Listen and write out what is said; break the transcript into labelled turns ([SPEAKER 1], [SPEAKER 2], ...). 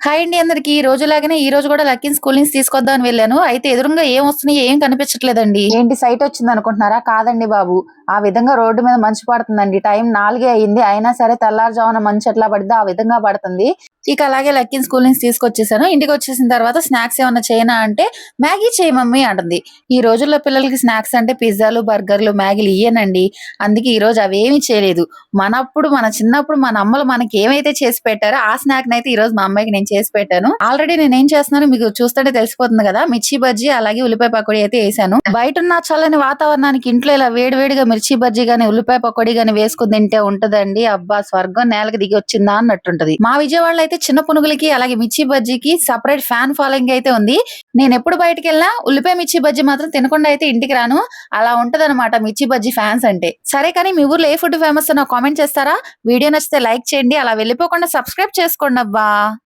[SPEAKER 1] Hi అండి అందరికి. ఈ రోజు లాగానే ఈ రోజు కూడా లక్కీ స్కూల్ నుంచి తీసుకొద్దామని వెళ్ళాను. అయితే ఎదురుగా ఏం వస్తున్నాయి ఏం కనిపించట్లేదండి. ఏంటి సైట్ వచ్చింది అనుకుంటున్నారా? కాదండి బాబు. ఆ విధంగా రోడ్డు మీద మంచు పడుతుందండి. టైం నాలుగే అయింది. అయినా సరే తెల్లారుజామున మంచు ఎట్లా పడితే ఆ విధంగా పడుతుంది. ఇక అలాగే లక్కిన్ స్కూల్ నుంచి తీసుకొచ్చేసాను. ఇంటికి వచ్చేసిన తర్వాత స్నాక్స్ ఏమన్నా చేయనా అంటే మ్యాగీ చేయి మమ్మీ అంటుంది. ఈ రోజుల్లో పిల్లలకి స్నాక్స్ అంటే పిజ్జాలు బర్గర్లు మ్యాగీలు ఇయ్యనండి. అందుకే ఈ రోజు అవేమీ చేయలేదు. మనప్పుడు మన చిన్నప్పుడు మన అమ్మలు మనకి ఏమైతే చేసి పెట్టారో ఆ స్నాక్ అయితే ఈ రోజు మా అమ్మాయికి నేను చేసి పెట్టాను. ఆల్రెడీ నేను ఏం చేస్తున్నాను మీకు చూస్తుంటే తెలిసిపోతుంది కదా. మిర్చి బజ్జీ అలాగే ఉల్లిపాయ పకోడీ అయితే వేసాను. బయట ఉన్న చల్లని వాతావరణానికి ఇంట్లో ఇలా వేడివేడిగా మిర్చి బజ్జీ గానీ ఉల్లిపాయ పకోడీ గానీ వేసుకుని తింటే ఉంటదండి. అబ్బా స్వర్గం నేలకు దిగి వచ్చిందా అన్నట్టుంటది. మా విజయవాడలో అయితే చిన్న పునుగులకి అలాగే మిర్చి బజ్జీకి సపరేట్ ఫ్యాన్ ఫాలోయింగ్ అయితే ఉంది. నేను ఎప్పుడు బయటకు వెళ్ళినా ఉల్లిపాయ మిర్చి బజ్జీ మాత్రం తినకుండా అయితే ఇంటికి రాను. అలా ఉంటదన్నమాట మిర్చి బజ్జీ ఫ్యాన్స్ అంటే. సరే కానీ మీ ఊర్లో ఏ ఫుడ్ ఫేమస్ నాకు కామెంట్ చేస్తారా? వీడియో నచ్చితే లైక్ చేయండి. అలా వెళ్ళిపోకుండా సబ్స్క్రైబ్ చేసుకోండి అబ్బా.